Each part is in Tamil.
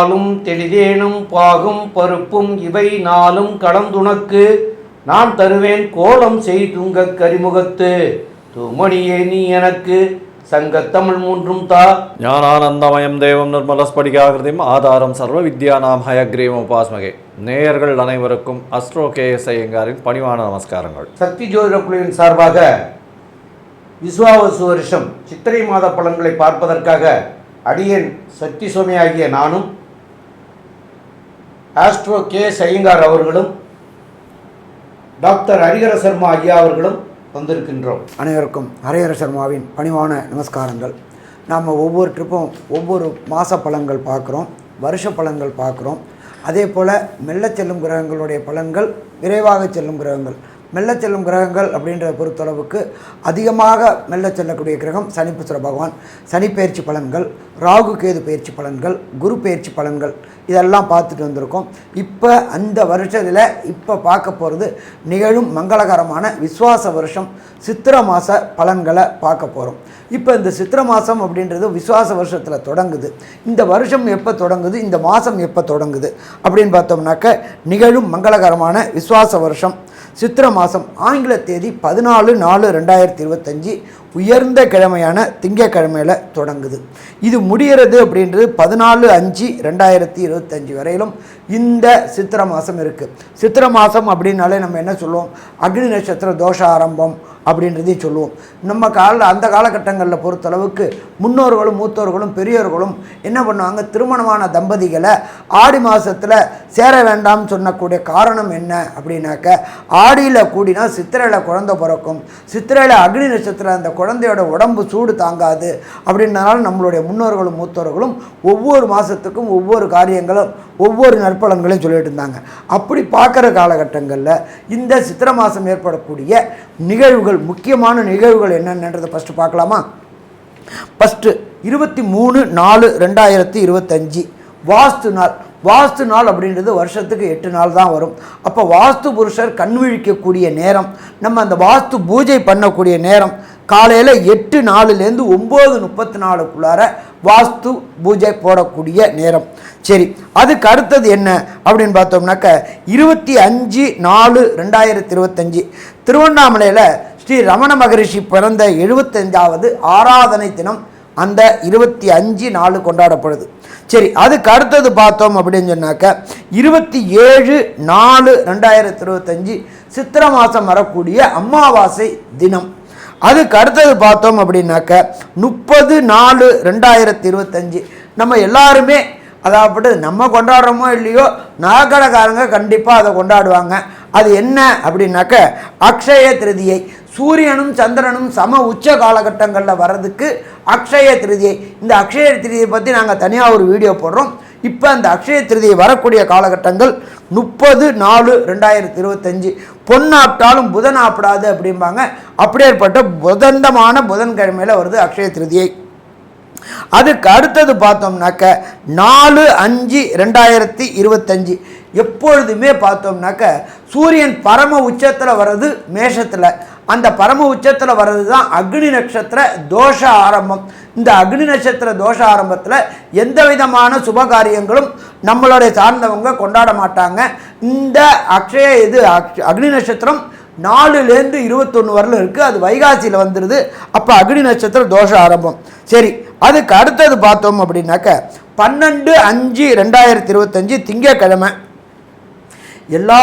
பாலும் தெளிதேனும் பாகும் பருப்பும் இவை நாளும் கலந்துனக்கு நான் தருவேன் கோலம் செய்துங்க கரிமுகத்து. தூமணியே நீ எனக்கு சங்கத்தமிழ் மூன்றும் தா. ஞானானந்தமயம் தேவம் நிர்மலஸ்படிகாகிருதிம் ஆதாரம் சர்வ வித்யானாம் ஹயக்ரீவம் உபாஸ்மகே. நேயர்கள் அனைவருக்கும் அஸ்ட்ரோ கே எஸ் ஐயங்காரின் பணிவான நமஸ்காரங்கள். சக்தி ஜோதிட குழுவின் சார்பாக விஸ்வாவசு வருஷம் சித்திரை மாத பலன்களை பார்ப்பதற்காக அடியேன் சக்தி சுவாமி ஆகிய நானும் ஆஸ்ட்ரோ கே சையங்கார் அவர்களும் டாக்டர் ஹரிஹர சர்மா ஐயா அவர்களும் வந்திருக்கின்றோம். அனைவருக்கும் ஹரிஹர சர்மாவின் பணிவான நமஸ்காரங்கள். நாம் ஒவ்வொரு ட்ரிப்பும் ஒவ்வொரு மாத பழங்கள் பார்க்குறோம் வருஷ பழங்கள் பார்க்குறோம். அதே போல் மெல்லச் செல்லும் கிரகங்களுடைய பலன்கள் விரைவாக செல்லும் கிரகங்கள். மெல்ல செல்லும் கிரகங்கள் அப்படின்றத பொறுத்தளவுக்கு அதிகமாக மெல்ல செல்லக்கூடிய கிரகம் சனிப்புசுர பகவான். சனி பயிற்சி பலன்கள் ராகு கேது பயிற்சி பலன்கள் குரு பயிற்சி பலன்கள் இதெல்லாம் பார்த்துட்டு வந்திருக்கோம். இப்போ அந்த வருஷத்தில் இப்போ பார்க்க போகிறது நிகழும் மங்களகரமான விஸ்வாச வருஷம் சித்திர மாத பலன்களை பார்க்க போகிறோம் இப்போ இந்த சித்திர மாதம் அப்படின்றது விஸ்வாச வருஷத்தில் தொடங்குது. இந்த வருஷம் எப்போ தொடங்குது இந்த மாதம் எப்போ தொடங்குது அப்படின்னு பார்த்தோம்னாக்க நிகழும் மங்களகரமான விஸ்வாச வருஷம் சித்திர மாதம் ஆங்கில தேதி பதினாலு நாலு ரெண்டாயிரத்தி இருபத்தஞ்சி உயர்ந்த கிழமையான திங்கக்கிழமையில் தொடங்குது. இது முடிகிறது அப்படின்றது பதினாலு அஞ்சு ரெண்டாயிரத்தி இருபத்தஞ்சி வரையிலும் இந்த சித்திர மாதம் இருக்குது சித்திர மாதம் அப்படின்னாலே நம்ம என்ன சொல்லுவோம்? அக்னி நட்சத்திர தோஷ ஆரம்பம் அப்படின்றதையும் சொல்லுவோம். நம்ம கால அந்த காலகட்டங்களில் பொறுத்தளவுக்கு முன்னோர்களும் மூத்தோர்களும் பெரியோர்களும் என்ன பண்ணுவாங்க? திருமணமான தம்பதிகளை ஆடி மாதத்தில் சேர வேண்டாம்னு சொன்னக்கூடிய காரணம் என்ன அப்படின்னாக்க ஆடியில் கூடினா சித்திரையில் குழந்தை பிறக்கும். சித்திரையில் அக்னி நட்சத்திரம் அந்த குழந்தையோட உடம்பு சூடு தாங்காது அப்படின்றனால நம்மளுடைய முன்னோர்களும் மூத்தோர்களும் ஒவ்வொரு மாதத்துக்கும் ஒவ்வொரு காரியங்களும் ஒவ்வொரு நற்பலன்களையும் சொல்லிட்டு இருந்தாங்க. அப்படி பார்க்குற காலகட்டங்களில் இந்த சித்திரை மாதம் ஏற்படக்கூடிய நிகழ்வுகள் முக்கியமான நிகழ்வுகள் என்னென்னன்றதை ஃபஸ்ட்டு பார்க்கலாமா? ஃபஸ்ட்டு இருபத்தி மூணு நாலு ரெண்டாயிரத்தி இருபத்தஞ்சி. வாஸ்து நாள். வாஸ்து நாள் அப்படின்றது வருஷத்துக்கு எட்டு நாள் தான் வரும். அப்போ வாஸ்து புருஷர் கண்விழிக்கக்கூடிய நேரம் நம்ம அந்த வாஸ்து பூஜை பண்ணக்கூடிய நேரம் காலையில் எட்டு நாலுலேருந்து ஒம்பது முப்பத்தி நாலுக்குள்ளார வாஸ்து பூஜை போடக்கூடிய நேரம். சரி அதுக்கு அடுத்தது என்ன அப்படின்னு பார்த்தோம்னாக்க இருபத்தி அஞ்சு நாலு ரெண்டாயிரத்தி இருபத்தஞ்சி. திருவண்ணாமலையில் ஸ்ரீ ரமண மகரிஷி பிறந்த எழுபத்தஞ்சாவது ஆராதனை தினம் அந்த இருபத்தி அஞ்சு நாலு கொண்டாடப்படுது. சரி அதுக்கு அடுத்தது பார்த்தோம் அப்படின்னு சொன்னாக்க இருபத்தி ஏழு நாலு ரெண்டாயிரத்தி இருபத்தஞ்சி சித்திரை மாதம் வரக்கூடிய அமாவாசை தினம். அதுக்கு அடுத்தது பார்த்தோம் அப்படின்னாக்க முப்பது நாலு ரெண்டாயிரத்தி இருபத்தஞ்சி. நம்ம எல்லாருமே அதாவது நம்ம கொண்டாடுறோமோ இல்லையோ நகைக்கடைக்காரங்க கண்டிப்பாக அதை கொண்டாடுவாங்க. அது என்ன அப்படின்னாக்க அக்ஷய திருதியை சூரியனும் சந்திரனும் சம உச்ச காலகட்டங்களில் வர்றதுக்கு அக்ஷய திருதியை. இந்த அக்ஷய திருதியை பற்றி நாங்கள் தனியாக ஒரு வீடியோ போடுறோம். இப்போ அந்த அக்ஷய திருதியை வரக்கூடிய காலகட்டங்கள் முப்பது நாலு ரெண்டாயிரத்தி இருபத்தஞ்சி. ஆப்பிட்டாலும் புதன் ஆப்பிடாது அப்படிம்பாங்க. அப்படியேற்பட்ட புதந்தமான புதன்கிழமையில் வருது அக்ஷய திருதியை. அதுக்கு அடுத்தது பார்த்தோம்னாக்க நாலு அஞ்சு ரெண்டாயிரத்தி இருபத்தஞ்சி. எப்பொழுதுமே பார்த்தோம்னாக்க சூரியன் பரம உச்சத்தில் வர்றது மேஷத்தில். அந்த பரம உச்சத்தில் வர்றது தான் அக்னி நட்சத்திர தோஷ ஆரம்பம். இந்த அக்னி நட்சத்திர தோஷ ஆரம்பத்தில் எந்த விதமான சுபகாரியங்களும் நம்மளுடைய சார்ந்தவங்க கொண்டாட மாட்டாங்க. இந்த அக்ஷய இது அக்ஷ- அக்னி நட்சத்திரம் நாலுலேருந்து இருபத்தொன்று வரல இருக்குது அது வைகாசியில் வந்துடுது அப்போ அக்னி நட்சத்திரம் தோஷ ஆரம்பம். சரி அதுக்கு அடுத்தது பார்த்தோம் அப்படின்னாக்க பன்னெண்டு அஞ்சு ரெண்டாயிரத்தி இருபத்தஞ்சி திங்கக்கிழமை எல்லா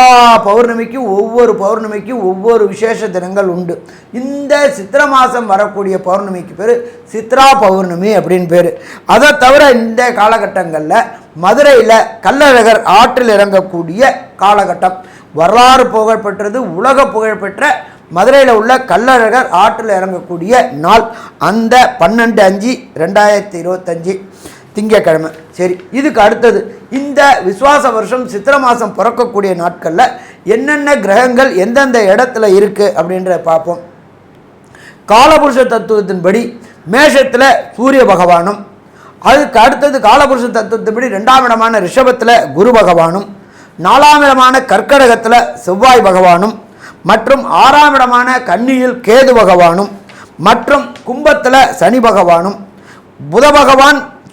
பௌர்ணமிக்கும் ஒவ்வொரு பௌர்ணமிக்கும் ஒவ்வொரு விசேஷ தினங்கள் உண்டு. இந்த சித்திர மாதம் வரக்கூடிய பௌர்ணமிக்கு பேர் சித்ரா பௌர்ணமி அப்படின்னு பேர். அதை தவிர இந்த காலகட்டங்களில் மதுரையில் கள்ளழகர் ஆற்றில் இறங்கக்கூடிய காலகட்டம். வரலாறு புகழ்பெற்றது உலக புகழ்பெற்ற மதுரையில் உள்ள கள்ளழகர் ஆற்றில் இறங்கக்கூடிய நாள். அந்த பன்னெண்டு அஞ்சு ரெண்டாயிரத்தி இருபத்தஞ்சு. திங்கக்கிழமை சரி இதுக்கு அடுத்தது இந்த விசுவாச வருஷம் சித்திர மாதம் பிறக்கக்கூடிய நாட்களில் என்னென்ன கிரகங்கள் எந்தெந்த இடத்துல இருக்குது அப்படின்றத பார்ப்போம். காலபுருஷ தத்துவத்தின்படி மேஷத்தில் சூரிய பகவானும் அதுக்கு அடுத்தது காலபுருஷ தத்துவத்தின்படி ரெண்டாம் இடமான ரிஷபத்தில் குரு பகவானும் நாலாம் இடமான கற்கடகத்தில் செவ்வாய் பகவானும் மற்றும் ஆறாம் இடமான கன்னியில் கேது பகவானும் மற்றும் கும்பத்தில் சனி பகவானும் புத பகவான்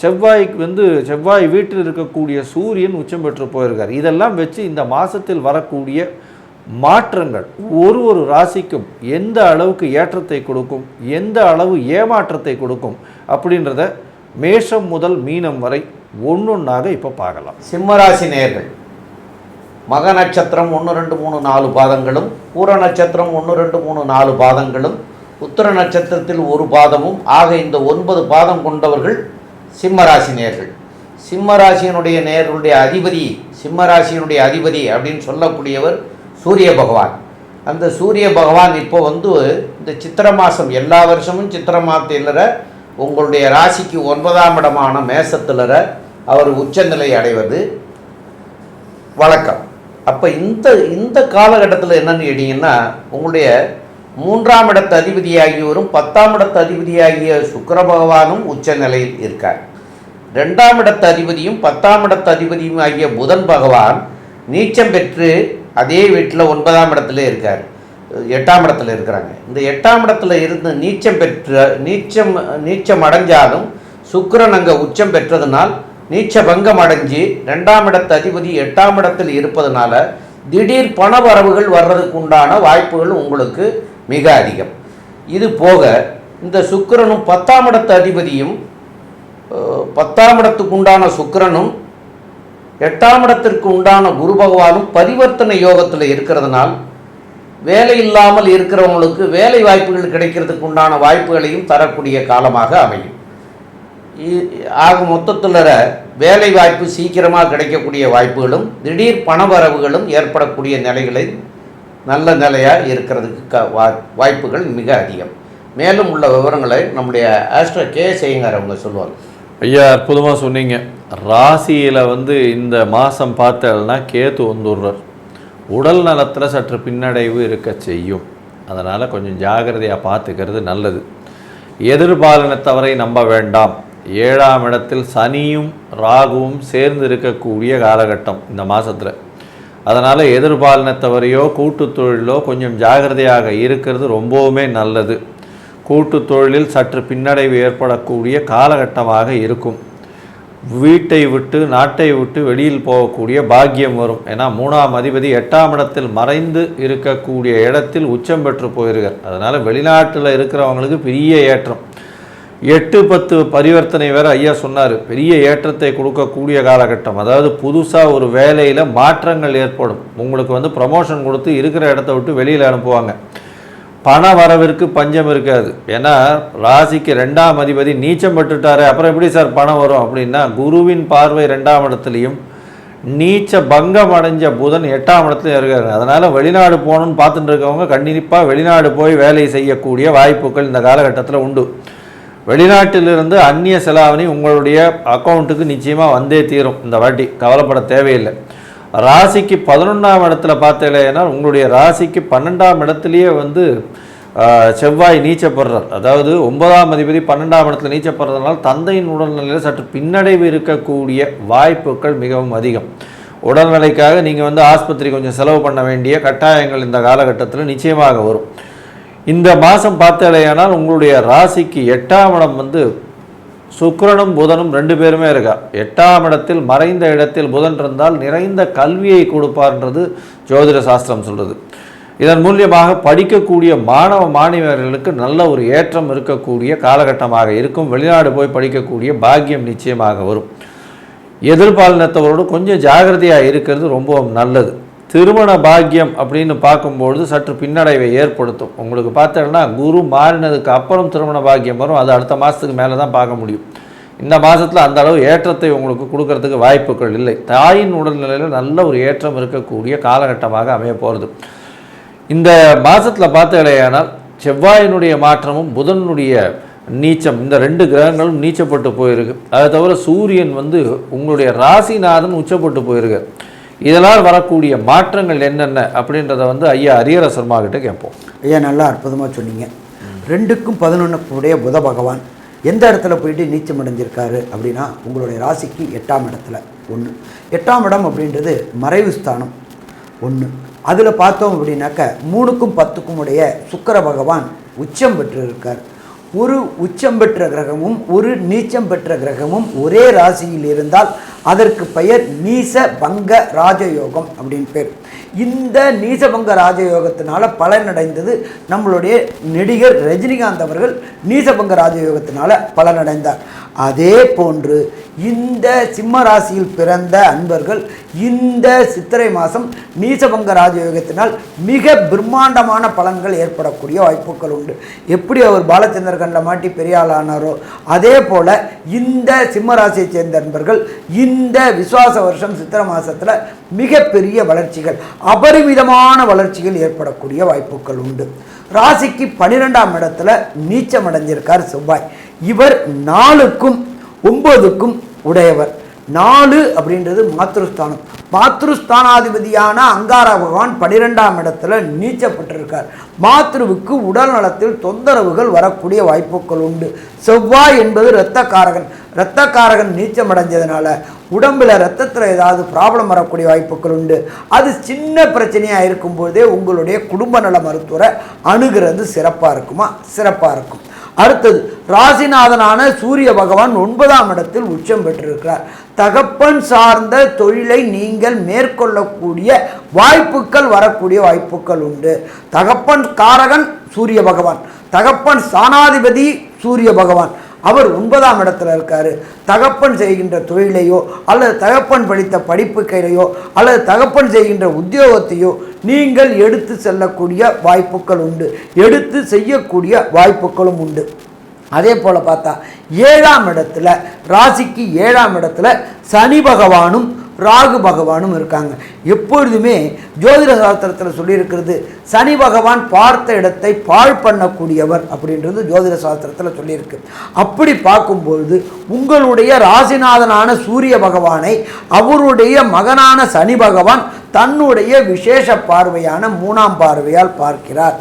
செவ்வாய்க்கு வந்து செவ்வாய் வீட்டில் இருக்கக்கூடிய சூரியன் உச்சம் பெற்று போயிருக்கார். இதெல்லாம் வச்சு இந்த மாதத்தில் வரக்கூடிய மாற்றங்கள் ஒரு ஒரு ராசிக்கும் எந்த அளவுக்கு ஏற்றத்தை கொடுக்கும் எந்த அளவு ஏமாற்றத்தை கொடுக்கும் அப்படின்றத மேஷம் முதல் மீனம் வரை ஒன்றொன்னாக இப்போ பார்க்கலாம். சிம்மராசி நேர்கள் மக நட்சத்திரம் ஒன்று ரெண்டு மூணு நாலு பாதங்களும் பூர நட்சத்திரம் ஒன்று ரெண்டு மூணு நாலு பாதங்களும் உத்தர நட்சத்திரத்தில் ஒரு பாதமும் ஆக இந்த ஒன்பது பாதம் கொண்டவர்கள் சிம்மராசி நேர்கள். சிம்மராசியினுடைய நேர்களுடைய அதிபதி சிம்மராசியினுடைய அதிபதி அப்படின்னு சொல்லக்கூடியவர் சூரிய பகவான். அந்த சூரிய பகவான் இப்போ வந்து இந்த சித்திர மாதம் எல்லா வருஷமும் சித்திர மாதத்திலற உங்களுடைய ராசிக்கு ஒன்பதாம் இடமான மேசத்திலற அவர் உச்சநிலை அடைவது வழக்கம். அப்போ இந்த இந்த காலகட்டத்தில் என்னன்னு கேட்டிங்கன்னா உங்களுடைய மூன்றாம் இடத்து அதிபதியாகியவரும் பத்தாம் இடத்து அதிபதியாகிய சுக்கர பகவானும் உச்ச நிலையில் இருக்கார். ரெண்டாம் இடத்து அதிபதியும் பத்தாம் இடத்து அதிபதியும் ஆகிய புதன் பகவான் நீச்சம் பெற்று அதே வீட்டில் ஒன்பதாம் இடத்துல இருக்கார். எட்டாம் இடத்துல இருக்கிறாங்க. இந்த எட்டாம் இடத்துல இருந்து நீச்சம் பெற்ற நீச்சம் நீச்சம் அடைஞ்சாலும் சுக்கிரன் அங்கே உச்சம் பெற்றதுனால் நீச்ச பங்கம் அடைஞ்சு ரெண்டாம் இடத்து அதிபதி எட்டாம் இடத்தில் இருப்பதனால திடீர் பண வரவுகள் வர்றதுக்கு உண்டான வாய்ப்புகள் உங்களுக்கு மிக அதிகம். இது போக இந்த சுக்கரனும் பத்தாம் இடத்து அதிபதியும் பத்தாம் இடத்துக்கு உண்டான சுக்கரனும் எட்டாம் இடத்திற்கு உண்டான குரு பகவானும் பரிவர்த்தனை யோகத்தில் இருக்கிறதுனால் வேலை இல்லாமல் இருக்கிறவங்களுக்கு வேலை வாய்ப்புகள் கிடைக்கிறதுக்கு உண்டான வாய்ப்புகளையும் தரக்கூடிய காலமாக அமையும். ஆக மொத்தத்தில் வேலை வாய்ப்பு சீக்கிரமாக கிடைக்கக்கூடிய வாய்ப்புகளும் திடீர் பணவரவுகளும் ஏற்படக்கூடிய நிலைகளை நல்ல நிலையாக இருக்கிறதுக்கு க வா- வாய்ப்புகள் மிக அதிகம். மேலும் உள்ள விவரங்களை நம்முடைய ஆஸ்ட்ரோ கே செய்யுங்கார் அவங்க சொல்லுவாங்க. ஐயா அற்புதமாக சொன்னீங்க. ராசியில் வந்து இந்த மாதம் பார்த்தேன்னா கேத்து வந்துடுறார். உடல் நலத்தில் சற்று பின்னடைவு இருக்க செய்யும். அதனால் கொஞ்சம் ஜாகிரதையாக பார்த்துக்கிறது நல்லது. எதிர்பாலனத்தவரை நம்ப வேண்டாம். ஏழாம் இடத்தில் சனியும் ராகுவும் சேர்ந்து இருக்கக்கூடிய காலகட்டம் இந்த மாதத்தில் அதனால் எதிர்பாலினத்தவரையோ கூட்டுத் தொழிலோ கொஞ்சம் ஜாகிரதையாக இருக்கிறது ரொம்பவுமே நல்லது. கூட்டு தொழிலில் சற்று பின்னடைவு ஏற்படக்கூடிய காலகட்டமாக இருக்கும். வீட்டை விட்டு நாட்டை விட்டு வெளியில் போகக்கூடிய பாக்கியம் வரும். ஏன்னா மூணாம் அதிபதி எட்டாம் இடத்தில் மறைந்து இருக்கக்கூடிய இடத்தில் உச்சம் பெற்று போயிருக்கார். அதனால் வெளிநாட்டில் இருக்கிறவங்களுக்கு பெரிய ஏற்றம். எட்டு பத்து பரிவர்த்தனை வேறு ஐயா சொன்னார். பெரிய ஏற்றத்தை கொடுக்கக்கூடிய காலகட்டம். அதாவது புதுசாக ஒரு வேலையில் மாற்றங்கள் ஏற்படும். உங்களுக்கு வந்து ப்ரமோஷன் கொடுத்து இருக்கிற இடத்த விட்டு வெளியில் அனுப்புவாங்க. பண வரவிற்கு பஞ்சம் இருக்காது. ஏன்னா ராசிக்கு ரெண்டாம் அதிபதி நீச்சம் பெற்றுட்டாரு அப்புறம் எப்படி சார் பணம் வரும் அப்படின்னா குருவின் பார்வை ரெண்டாம் இடத்துலையும் நீச்ச பங்கம் அடைஞ்ச புதன் எட்டாம் இடத்துலையும் இருக்காரு. அதனால் வெளிநாடு போகணும்னு பார்த்துட்டு இருக்கவங்க கண்டிப்பாக வெளிநாடு போய் வேலை செய்யக்கூடிய வாய்ப்புகள் இந்த காலகட்டத்தில் உண்டு. வெளிநாட்டிலிருந்து அந்நிய செலாவணி உங்களுடைய அக்கௌண்ட்டுக்கு நிச்சயமாக வந்தே தீரும். இந்த வாட்டி கவலைப்பட தேவையில்லை. ராசிக்கு பதினொன்றாம் இடத்துல பார்த்தீங்கன்னா உங்களுடைய ராசிக்கு பன்னெண்டாம் இடத்துலையே வந்து செவ்வாய் நீச்சப்படுறார். அதாவது ஒன்பதாம் அதிபதி பன்னெண்டாம் இடத்துல நீச்சப்படுறதுனால தந்தையின் உடல்நிலையில் சற்று பின்னடைவு இருக்கக்கூடிய வாய்ப்புகள் மிகவும் அதிகம். உடல்நிலைக்காக நீங்கள் வந்து ஆஸ்பத்திரி கொஞ்சம் செலவு பண்ண வேண்டிய கட்டாயங்கள் இந்த காலகட்டத்தில் நிச்சயமாக வரும். இந்த மாதம் பார்த்தாலேயானால் உங்களுடைய ராசிக்கு எட்டாம் இடம் வந்து சுக்கரனும் புதனும் ரெண்டு பேருமே இருக்கா. எட்டாம் இடத்தில் மறைந்த இடத்தில் புதன் இருந்தால் நிறைந்த கல்வியை கொடுப்பார்ன்றது ஜோதிட சாஸ்திரம் சொல்கிறது இதன் மூலியமாக படிக்கக்கூடிய மாணவ மாணவர்களுக்கு நல்ல ஒரு ஏற்றம் இருக்கக்கூடிய காலகட்டமாக இருக்கும். வெளிநாடு போய் படிக்கக்கூடிய பாக்கியம் நிச்சயமாக வரும். எதிர்பாலினத்தவரோடு கொஞ்சம் ஜாகிரதையாக இருக்கிறது ரொம்பவும் நல்லது. திருமண பாக்கியம் அப்படின்னு பார்க்கும்பொழுது சற்று பின்னடைவை ஏற்படுத்தும். உங்களுக்கு பார்த்தோன்னா குரு மாறினதுக்கு அப்புறம் திருமண பாக்கியம் வரும். அது அடுத்த மாதத்துக்கு மேலே தான் பார்க்க முடியும். இந்த மாதத்தில் அந்த அளவு ஏற்றத்தை உங்களுக்கு கொடுக்கறதுக்கு வாய்ப்புகள் இல்லை. தாயின் உடல்நிலையில் நல்ல ஒரு ஏற்றம் இருக்கக்கூடிய காலகட்டமாக அமைய போகிறது இந்த மாதத்தில் பார்த்தீங்களேயானால் செவ்வாயினுடைய மாற்றமும் புதனுடைய நீச்சம் இந்த ரெண்டு கிரகங்களும் நீச்சப்பட்டு போயிருக்கு. அதை தவிர சூரியன் வந்து உங்களுடைய ராசிநாதன் உச்சப்பட்டு போயிருக்கு. இதனால் வரக்கூடிய மாற்றங்கள் என்னென்ன அப்படின்றத வந்து ஐயா அரியர சர்மா கிட்ட கேட்போம். ஐயா நல்லா அற்புதமாக சொன்னீங்க. ரெண்டுக்கும் பதினொன்றுக்குடைய புத பகவான் எந்த இடத்துல போயிட்டு நீச்சம் அடைஞ்சிருக்காரு அப்படின்னா உங்களுடைய ராசிக்கு எட்டாம் இடத்துல. ஒன்று எட்டாம் இடம் அப்படின்றது மறைவு ஸ்தானம். ஒன்று அதில் பார்த்தோம் அப்படின்னாக்க மூணுக்கும் பத்துக்கும் உடைய சுக்கர பகவான் உச்சம் பெற்று இருக்கார் ஒரு உச்சம் பெற்ற கிரகமும் ஒரு நீச்சம் பெற்ற கிரகமும் ஒரே ராசியில் இருந்தால் அதற்கு பெயர் நீச பங்க ராஜயோகம் அப்படின்னு பேர். இந்த நீசபங்க ராஜயோகத்தினால பலனடைந்தது நம்மளுடைய நடிகர் ரஜினிகாந்த் அவர்கள் நீசபங்க ராஜயோகத்தினால பலனடைந்தார். அதே போன்று இந்த சிம்ம ராசியில் பிறந்த அன்பர்கள் இந்த சித்திரை மாதம் நீசபங்க ராஜயோகத்தினால் மிக பிரம்மாண்டமான பலன்கள் ஏற்படக்கூடிய வாய்ப்புகள் உண்டு. எப்படி அவர் பாலச்சந்திர கண்ட மாட்டி பெரியாளானாரோ ஆனாரோ அதே போல் இந்த சிம்ம ராசியை சேர்ந்த அன்பர்கள் இந்த விசுவாச வருஷம் சித்திரை மாதத்தில் மிகப்பெரிய வளர்ச்சிகள் அபரிமிதமான வளர்ச்சிகள் ஏற்படக்கூடிய வாய்ப்புகள் உண்டு. ராசிக்கு பன்னிரெண்டாம் இடத்துல நீச்சம் அடைஞ்சிருக்கார் செவ்வாய். இவர் நாலுக்கும் ஒன்பதுக்கும் உடையவர். நாலு அப்படின்றது மாத்ருஸ்தானம். மாத்ருஸ்தானாதிபதியான அங்கார பகவான் பனிரெண்டாம் இடத்துல நீச்சப்பட்டிருக்கார். மாத்ருவுக்கு உடல் நலத்தில் தொந்தரவுகள் வரக்கூடிய வாய்ப்புகள் உண்டு. செவ்வாய் என்பது இரத்தக்காரகன். இரத்தக்காரகன் நீச்சம் அடைஞ்சதுனால உடம்புல ரத்தத்தில் ஏதாவது ப்ராப்ளம் வரக்கூடிய வாய்ப்புகள் உண்டு. அது சின்ன பிரச்சனையாக இருக்கும்போதே உங்களுடைய குடும்ப நல மருத்துவரை அணுகிறது சிறப்பாக இருக்குமா? சிறப்பாக இருக்கும். அடுத்தது ராசிநாதனான சூரிய பகவான் ஒன்பதாம் இடத்தில் உச்சம் பெற்றிருக்கிறார். தகப்பன் சார்ந்த தொழிலை நீங்கள் மேற்கொள்ளக்கூடிய வாய்ப்புகள் வரக்கூடிய வாய்ப்புகள் உண்டு. தகப்பன் காரகன் சூரிய பகவான். தகப்பன் சானாதிபதி சூரிய பகவான். அவர் ஒன்பதாம் இடத்துல இருக்கார். தகப்பன் செய்கின்ற தொழிலையோ அல்லது தகப்பன் படித்த படிப்புக்கையிலையோ அல்லது தகப்பன் செய்கின்ற உத்தியோகத்தையோ நீங்கள் எடுத்து செல்லக்கூடிய வாய்ப்புகள் உண்டு. எடுத்து செய்யக்கூடிய வாய்ப்புகளும் உண்டு. அதே போல் பார்த்தா ஏழாம் இடத்துல ராசிக்கு ஏழாம் இடத்துல சனி பகவானும் ராகு பகவானும் இருக்காங்க. எப்பொழுதுமே ஜோதிட சாஸ்திரத்தில் சொல்லியிருக்கிறது சனி பகவான் பார்த்த இடத்தை பாழ் பண்ணக்கூடியவர் அப்படின்றது ஜோதிட சாஸ்திரத்தில் சொல்லியிருக்கு. அப்படி பார்க்கும்பொழுது உங்களுடைய ராசிநாதனான சூரிய பகவானை அவருடைய மகனான சனி பகவான் தன்னுடைய விசேஷ பார்வையான மூணாம் பார்வையால் பார்க்கிறார்.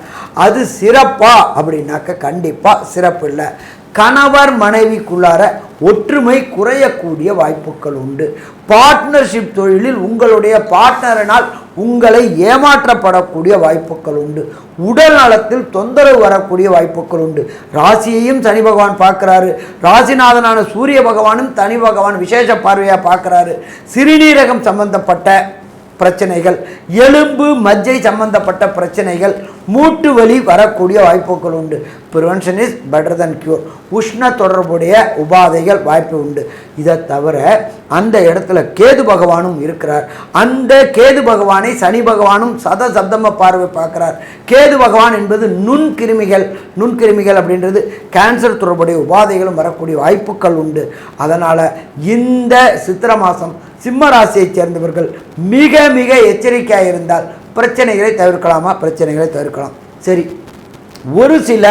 அது சிறப்பா அப்படின்னாக்க கண்டிப்பாக சிறப்பு இல்லை. கணவர் மனைவிக்குள்ளார ஒற்றுமை குறையக்கூடிய வாய்ப்புகள் உண்டு. பார்ட்னர்ஷிப் தொழிலில் உங்களுடைய பார்ட்னரினால் உங்களை ஏமாற்றப்படக்கூடிய வாய்ப்புகள் உண்டு. உடல் நலத்தில் தொந்தரவு வரக்கூடிய வாய்ப்புகள் உண்டு. ராசியையும் சனி பகவான் பார்க்குறாரு. ராசிநாதனான சூரிய பகவானும் சனி பகவான் விசேஷ பார்வையாக பார்க்குறாரு. சிறுநீரகம் சம்பந்தப்பட்ட பிரச்சனைகள் எலும்பு மஜ்ஜை சம்பந்தப்பட்ட பிரச்சனைகள் மூட்டு வலி வரக்கூடிய வாய்ப்புகள் உண்டு. Prevention is better than cure உஷ்ண தொடர்புடைய உபாதைகள் வாய்ப்பு உண்டு. இதை தவிர அந்த இடத்துல கேது பகவானும் இருக்கிறார். அந்த கேது பகவானை சனி பகவானும் சத சப்தம பார்வை பார்க்கிறார். கேது பகவான் என்பது நுண்கிருமிகள். நுண்கிருமிகள் அப்படின்றது கேன்சர் தொடர்புடைய உபாதைகளும் வரக்கூடிய வாய்ப்புகள் உண்டு. அதனால் இந்த சித்திர மாதம் சிம்ம ராசியைச் சேர்ந்தவர்கள் மிக மிக எச்சரிக்கையாக இருந்தால் பிரச்சனைகளை தவிர்க்கலாமா? பிரச்சனைகளை தவிர்க்கலாம். சரி. ஒரு சில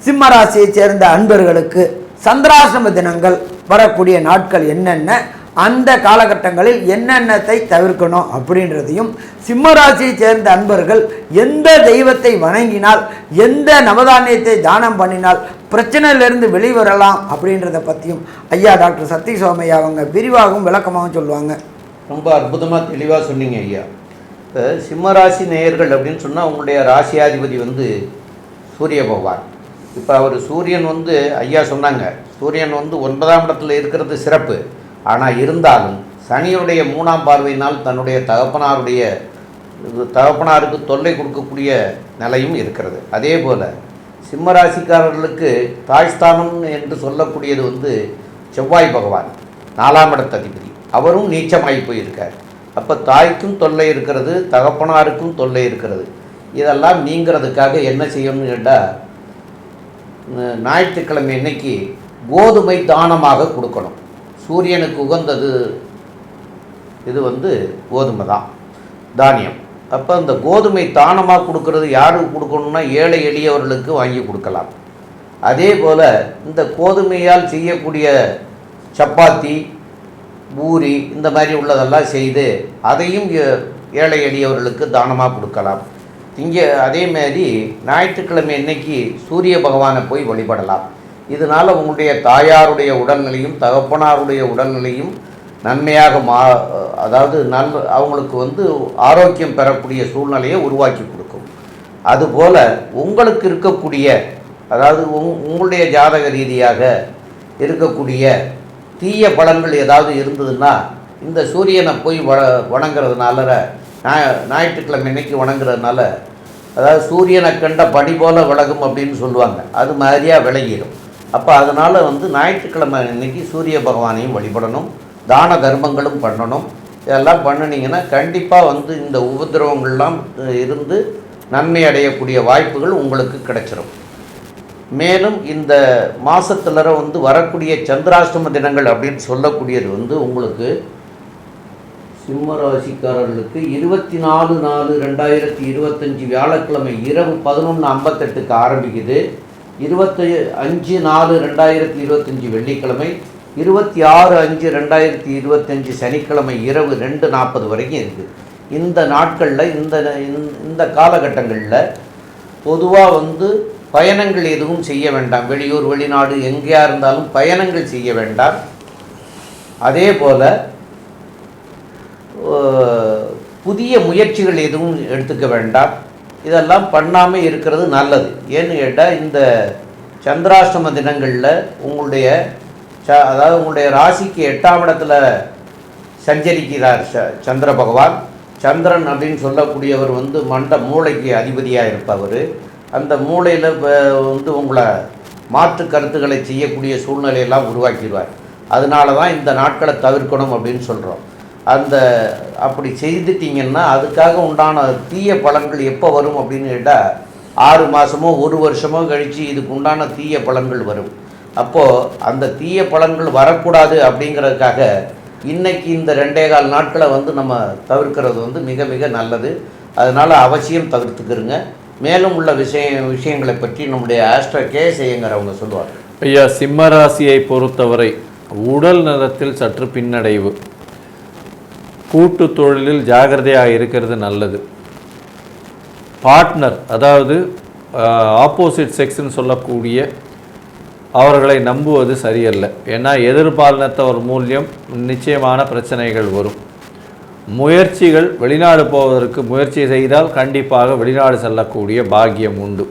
சிம்ம ராசியைச் சேர்ந்த அன்பர்களுக்கு சந்திராசிரம தினங்கள் வரக்கூடிய நாட்கள் என்னென்ன? அந்த காலகட்டங்களில் என்னென்னத்தை தவிர்க்கணும் அப்படின்றதையும் சிம்ம ராசியைச் சேர்ந்த அன்பர்கள் எந்த தெய்வத்தை வணங்கினால் எந்த நவதானியத்தை தானம் பண்ணினால் பிரச்சனையிலிருந்து வெளிவரலாம் அப்படின்றத பற்றியும் ஐயா டாக்டர் சத்தி சோமையா அவங்க விரிவாகவும் விளக்கமாகவும் சொல்லுவாங்க. ரொம்ப அற்புதமாக தெளிவாக சொன்னீங்க ஐயா. இப்போ சிம்மராசி நேயர்கள் அப்படின்னு சொன்னால் உங்களுடைய ராசியாதிபதி வந்து சூரிய பகவான். இப்போ அவர் சூரியன் வந்து ஐயா சொன்னாங்க சூரியன் வந்து ஒன்பதாம் இடத்துல இருக்கிறது சிறப்பு. ஆனால் இருந்தாலும் சனியுடைய மூணாம் பார்வையினால் தன்னுடைய தகப்பனாருடைய தகப்பனாருக்கு தொல்லை கொடுக்கக்கூடிய நிலையும் இருக்கிறது. அதே போல் சிம்மராசிக்காரர்களுக்கு தாய்ஸ்தானம் என்று சொல்லக்கூடியது வந்து செவ்வாய் பகவான் நாலாம் இடத்த அதிபதி. அவரும் நீச்சமாகி போயிருக்கார். அப்போ தாய்க்கும் தொல்லை இருக்கிறது தகப்பனாருக்கும் தொல்லை இருக்கிறது. இதெல்லாம் நீங்கிறதுக்காக என்ன செய்யணும்னு கேட்டால் ஞாயிற்றுக்கிழமை இன்னைக்கு கோதுமை தானமாக கொடுக்கணும். சூரியனுக்கு உகந்தது இது வந்து கோதுமை தான் தானியம். அப்போ அந்த கோதுமை தானமாக கொடுக்கறது யாருக்கு கொடுக்கணும்னா ஏழை எளியவர்களுக்கு வாங்கி கொடுக்கலாம். அதே போல் இந்த கோதுமையால் செய்யக்கூடிய சப்பாத்தி பூரி இந்த மாதிரி உள்ளதெல்லாம் செய்து அதையும் ஏ- ஏழை எளியவர்களுக்கு தானமாக கொடுக்கலாம். இங்கே அதே மாதிரி ஞாயிற்றுக்கிழமை இன்னைக்கு சூரிய பகவானை போய் வழிபடலாம். இதனால் உங்களுடைய தாயாருடைய உடல்நிலையும் தகப்பனாருடைய உடல்நிலையும் நன்மையாக மா அதாவது நல் அவங்களுக்கு வந்து ஆரோக்கியம் பெறக்கூடிய சூழ்நிலையை உருவாக்கி கொடுக்கும். அதுபோல் உங்களுக்கு இருக்கக்கூடிய அதாவது உங் உங்களுடைய ஜாதக ரீதியாக இருக்கக்கூடிய தீய பலன்கள் ஏதாவது இருந்ததுன்னா இந்த சூரியனை போய் வ வணங்குறதுனால ஞாய ஞாயிற்றுக்கிழமை இன்னைக்கு வணங்குறதுனால அதாவது சூரியனை கண்ட படி போல் விலகும் அப்படின்னு சொல்லுவாங்க. அது மாதிரியாக விலகிடும் அப்போ அதனால் வந்து ஞாயிற்றுக்கிழமை இன்னைக்கு சூரிய பகவானையும் வழிபடணும். தான தர்மங்களும் பண்ணணும். இதெல்லாம் பண்ணினீங்கன்னா கண்டிப்பாக வந்து இந்த உபதிரவங்கள்லாம் இருந்து நன்மை அடையக்கூடிய வாய்ப்புகள் உங்களுக்கு கிடைச்சிரும். மேலும் இந்த மாதத்தில் வந்து வரக்கூடிய சந்திராஷ்டம தினங்கள் அப்படின்னு சொல்லக்கூடியது வந்து உங்களுக்கு சிம்ம ராசிக்காரர்களுக்கு இருபத்தி நாலு நாலு ரெண்டாயிரத்தி இருபத்தஞ்சி வியாழக்கிழமை இரவு பதினொன்று ஐம்பத்தெட்டுக்கு ஆரம்பிக்குது. இருபத்தி அஞ்சு நாலு ரெண்டாயிரத்தி இருபத்தஞ்சி வெள்ளிக்கிழமை இருபத்தி ஆறு அஞ்சு ரெண்டாயிரத்தி இருபத்தஞ்சி சனிக்கிழமை இரவு ரெண்டு நாற்பது வரைக்கும் இருக்குது இந்த நாட்களில் இந்த இந்த- இந்த காலகட்டங்களில் பொதுவாக வந்து பயணங்கள் எதுவும் செய்ய வேண்டாம். வெளியூர் வெளிநாடு எங்கேயா இருந்தாலும் பயணங்கள் செய்ய வேண்டாம். அதே போல் புதிய முயற்சிகள் எதுவும் எடுத்துக்க வேண்டாம். இதெல்லாம் பண்ணாமல் இருக்கிறது நல்லது. ஏன்னு கேட்டால் இந்த சந்திராஷ்டம தினங்களில் உங்களுடைய அதாவது உங்களுடைய ராசிக்கு எட்டாம் இடத்துல சஞ்சரிக்கிறார் ச- சந்திர பகவான். சந்திரன் அப்படின்னு சொல்லக்கூடியவர் வந்து மண்ட மூளைக்கு அதிபதியாக இருப்பவர். அந்த மூளையில் வந்து உங்களை மாற்று கருத்துக்களை செய்யக்கூடிய சூழ்நிலையெல்லாம் உருவாக்கிடுவார். அதனால தான் இந்த நாட்களை தவிர்க்கணும் அப்படின்னு சொல்கிறோம் அந்த அப்படி செய்துட்டிங்கன்னா அதுக்காக உண்டான தீய பலன்கள் எப்போ வரும் அப்படின்னு கேட்டால் ஆறு மாதமோ ஒரு வருஷமோ கழித்து இதுக்கு உண்டான தீய பலன்கள் வரும். அப்போது அந்த தீய பலன்கள் வரக்கூடாது அப்படிங்கிறதுக்காக இன்னைக்கு இந்த ரெண்டே கால் நாட்களை வந்து நம்ம தவிர்க்கிறது வந்து மிக மிக நல்லது. அதனால் அவசியம் தவிர்த்துக்கிறோங்க. மேலும் உள்ள விஷய விஷயங்களை பற்றி நம்முடைய ஆஸ்ட்ரா கே செய்யுங்கிறவங்க சொல்லுவாங்க ஐயா சிம்மராசியை பொறுத்தவரை உடல் நலத்தில் சற்று பின்னடைவு. கூட்டு தொழிலில் ஜாகிரதையாக இருக்கிறது நல்லது. பார்ட்னர் அதாவது ஆப்போசிட் செக்ஸ்ன்னு சொல்லக்கூடிய அவர்களை நம்புவது சரியல்ல. ஏன்னா எதிர்பாலினத்தவர் மூலியம் நிச்சயமான பிரச்சனைகள் வரும். முயற்சிகள் வெளிநாடு போவதற்கு முயற்சி செய்தால் கண்டிப்பாக வெளிநாடு செல்லக்கூடிய பாக்கியம் உண்டு.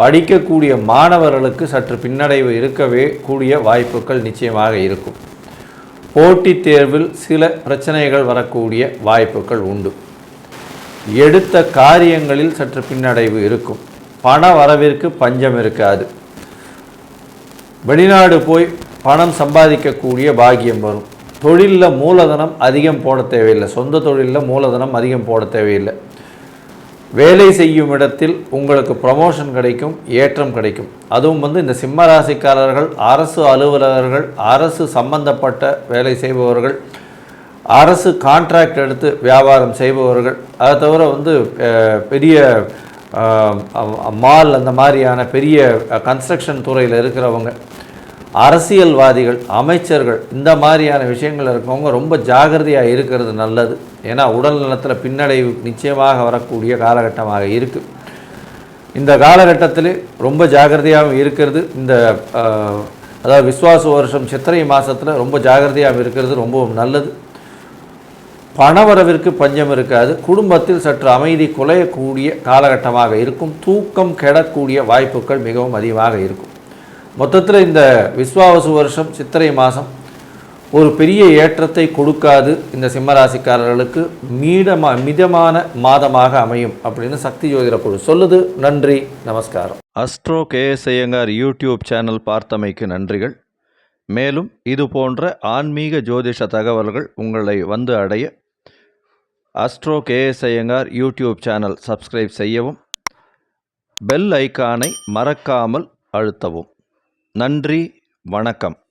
படிக்கக்கூடிய மாணவர்களுக்கு சற்று பின்னடைவு இருக்கவே கூடிய வாய்ப்புகள் நிச்சயமாக இருக்கும். போட்டித் தேர்வில் சில பிரச்சனைகள் வரக்கூடிய வாய்ப்புகள் உண்டு. எடுத்த காரியங்களில் சற்று பின்னடைவு இருக்கும். பண வரவிற்கு பஞ்சம் இருக்காது. வெளிநாடு போய் பணம் சம்பாதிக்கக்கூடிய பாக்கியம் வரும். தொழிலில் மூலதனம் அதிகம் போட தேவையில்லை. சொந்த தொழிலில் மூலதனம் அதிகம் போட தேவையில்லை. வேலை செய்யும் இடத்தில் உங்களுக்கு ப்ரமோஷன் கிடைக்கும் ஏற்றம் கிடைக்கும். அதுவும் வந்து இந்த சிம்ம ராசிக்காரர்கள் அரசு அலுவலர்கள் அரசு சம்பந்தப்பட்ட வேலை செய்பவர்கள் அரசு கான்ட்ராக்ட் எடுத்து வியாபாரம் செய்பவர்கள் அதை தவிர வந்து பெரிய மால் அந்த மாதிரியான பெரிய கன்ஸ்ட்ரக்ஷன் துறையில் இருக்கிறவங்க அரசியல்வாதிகள் அமைச்சர்கள் இந்த மாதிரியான விஷயங்கள் இருக்கவங்க ரொம்ப ஜாகிரதையாக இருக்கிறது நல்லது. ஏன்னா உடல் நலத்தில் பின்னடைவு நிச்சயமாக வரக்கூடிய காலகட்டமாக இருக்குது இந்த காலகட்டத்தில் ரொம்ப ஜாகிரதையாகவும் இருக்கிறது. இந்த அதாவது விஸ்வாச வருஷம் சித்திரை மாதத்தில் ரொம்ப ஜாகிரதையாக இருக்கிறது ரொம்பவும் நல்லது. பணவரவிற்கு பஞ்சம் இருக்காது. குடும்பத்தில் சற்று அமைதி குலையக்கூடிய காலகட்டமாக இருக்கும். தூக்கம் கெடக்கூடிய வாய்ப்புகள் மிகவும் அதிகமாக இருக்கும். மொத்தத்தில் இந்த விஸ்வாவசு வருஷம் சித்திரை மாதம் ஒரு பெரிய ஏற்றத்தை கொடுக்காது இந்த சிம்மராசிக்காரர்களுக்கு. மீடமா மிதமான மாதமாக அமையும் அப்படின்னு சக்தி ஜோதிட குழு சொல்லுது. நன்றி நமஸ்காரம். Astro K S Iyengar YouTube channel பார்த்தமைக்கு நன்றிகள். மேலும் இது போன்ற ஆன்மீக ஜோதிஷ தகவல்கள் உங்களை வந்து அடைய astro K S Iyengar YouTube channel subscribe செய்யவும் பெல் ஐகானை மறக்காமல் அழுத்தவும். நன்றி வணக்கம்.